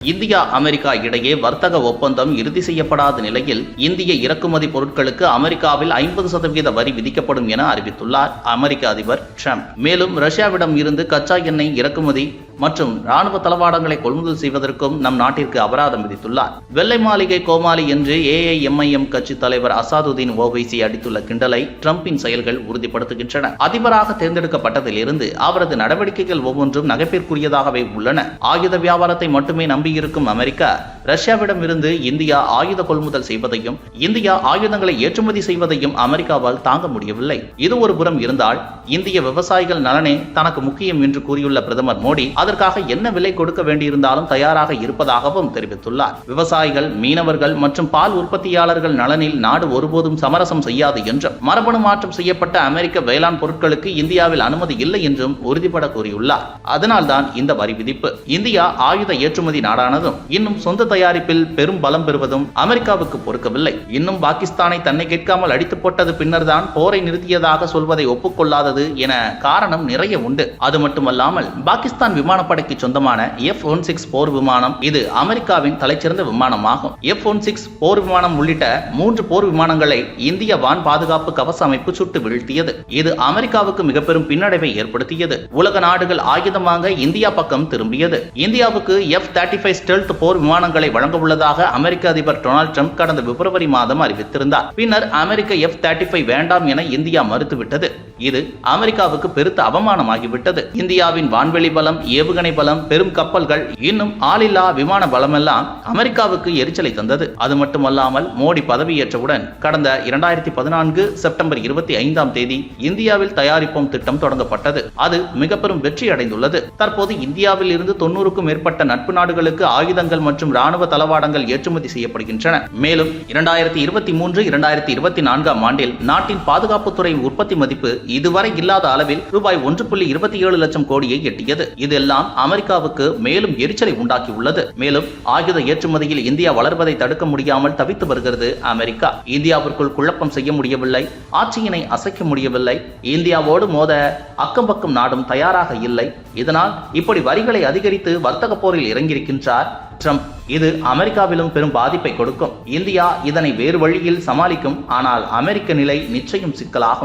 India America இடையே வர்த்தக ஒப்பந்தம் இறுதி செய்யப்படாத நிலையில் இந்திய இறக்குமதி பொருட்களுக்கு அமெரிக்காவில் ஐம்பது சதவீத வரி விதிக்கப்படும் என அறிவித்துள்ளார் அமெரிக்க அதிபர் ட்ரம்ப். மேலும் ரஷ்யாவிடம் இருந்து கச்சா எண்ணெய் இறக்குமதி மற்றும் ராணுவ தளவாடங்களை கொள்முதல் செய்வதற்கும் நம் நாட்டிற்கு அபராதம் விதித்துள்ளார். வெள்ளை மாளிகை கோமாளி என்று ஏஐஎம்ஐஎம் கட்சி தலைவர் அசாதுதீன் ஓவைசி அடித்துள்ள கிண்டலை டிரம்பின் செயல்கள் உறுதிப்படுத்துகின்றன. அதிபராக தேர்ந்தெடுக்கப்பட்டதில் இருந்து அவரது நடவடிக்கைகள் ஒவ்வொன்றும் நகைப்பிற்குரியதாகவே உள்ளன. ஆயுத வியாபாரத்தை மட்டுமே நம்பியிருக்கும் அமெரிக்கா ரஷ்யாவிடம் இருந்து இந்தியா ஆயுத கொள்முதல் செய்வதையும் இந்தியா ஆயுதங்களை ஏற்றுமதி செய்வதையும் அமெரிக்காவால் தாங்க முடியவில்லை. இது ஒரு புறம் இருந்தால் இந்திய விவசாயிகள் நலனே தனக்கு முக்கியம் என்று கூறியுள்ள பிரதமர் மோடி அதற்காக என்ன விலை கொடுக்க வேண்டியிருந்தாலும் தயாராக இருப்பதாகவும் தெரிவித்துள்ளார். விவசாயிகள் மீனவர்கள் மற்றும் பால் உற்பத்தியாளர்கள் நலனில் நாடு ஒருபோதும் சமரசம் செய்யாது என்றும் மரபணு மாற்றம் செய்யப்பட்ட அமெரிக்க வேளாண் பொருட்களுக்கு இந்தியாவில் அனுமதி இல்லை என்றும் உறுதிபட கூறியுள்ளார். அதனால்தான் இந்த வரி விதிப்பு. இந்தியா ஆயுத ஏற்றுமதி நாடானதும் இன்னும் சொந்த தயாரிப்பில் பெரும் பலம் பெறுவதும் அமெரிக்காவுக்கு பொறுக்கவில்லை. இன்னும் பாகிஸ்தானை தன்னை கேட்காமல் அடித்து போட்டது பின்னர்தான் போரை நிறுத்தியதாக சொல்வதை ஒப்புக்கொள்ளாதது என காரணம் நிறைய உண்டு. அது மட்டுமல்லாமல் பாகிஸ்தான் விமான விமானப்படைக்கு சொந்தமான எஃப் ஒன் சிக்ஸ் போர் விமானம் இது அமெரிக்காவின் தலைச்சிறந்த விமானமாகும். எஃப் ஒன் சிக்ஸ் போர் விமானம் உள்ளிட்ட மூன்று போர் விமானங்களை இந்திய வான் பாதுகாப்பு கவச அமைப்பு சுட்டு வீழ்த்தியது. இது அமெரிக்காவுக்கு மிக பெரும் பின்னடைவை ஏற்படுத்தியது. உலக நாடுகள் ஆயுதம் வாங்க இந்தியா பக்கம் திரும்பியது. இந்தியாவுக்கு எஃப் தேர்ட்டி ஃபைவ் ஸ்டெல்த் போர் விமானங்களை வழங்க உள்ளதாக அமெரிக்க அதிபர் டொனால்டு ட்ரம்ப் கடந்த பிப்ரவரி மாதம் அறிவித்திருந்தார். பின்னர் அமெரிக்க எஃப் தேர்ட்டி ஃபைவ் வேண்டாம் என இந்தியா மறுத்துவிட்டது. இது அமெரிக்காவுக்கு பெருத்த அவமானமாகிவிட்டது. இந்தியாவின் வான்வெளி பலம் ஏவுகணை பலம் பெரும் கப்பல்கள் இன்னும் ஆளில்லா விமான பலமெல்லாம் அமெரிக்காவுக்கு எரிச்சலை தந்தது. அது மட்டுமல்லாமல் மோடி பதவியேற்றவுடன் கடந்த இரண்டாயிரத்தி பதினான்கு செப்டம்பர் இருபத்தி ஐந்தாம் தேதி இந்தியாவில் தயாரிப்போம் திட்டம் தொடங்கப்பட்டது. அது மிக பெரும் வெற்றி அடைந்துள்ளது. தற்போது இந்தியாவில் இருந்து தொண்ணூறுக்கும் மேற்பட்ட நட்பு நாடுகளுக்கு ஆயுதங்கள் மற்றும் ராணுவ தளவாடங்கள் ஏற்றுமதி செய்யப்படுகின்றன. மேலும் இரண்டாயிரத்தி இருபத்தி மூன்று இரண்டாயிரத்தி இருபத்தி நான்காம் ஆண்டில் நாட்டின் பாதுகாப்புத்துறை உற்பத்தி மதிப்பு இதுவரை இல்லாத அளவில் ரூபாய் ஒன்று புள்ளி இருபத்தி ஏழு லட்சம் கோடியை எட்டியது. இதெல்லாம் அமெரிக்காவுக்கு மேலும் எரிச்சலை உண்டாக்கியுள்ளது. மேலும் ஆயுத ஏற்றுமதியில் இந்தியா வளர்வதை தடுக்க முடியாமல் தவித்து வருகிறது அமெரிக்கா. இந்தியாவிற்குள் குழப்பம் செய்ய முடியவில்லை ஆட்சியினை அசைக்க முடியவில்லை இந்தியாவோடு மோத அக்கம் பக்கம் நாடும் தயாராக இல்லை. இதனால் இப்படி வரிகளை அதிகரித்து வர்த்தக போரில் இறங்கியிருக்கின்றார் ட்ரம்ப். இது அமெரிக்காவிலும் பெரும் பாதிப்பை கொடுக்கும். இந்தியா இதனை வேறு வழியில் சமாளிக்கும் ஆனால் அமெரிக்க நிலை நிச்சயம் சிக்கலாகும்.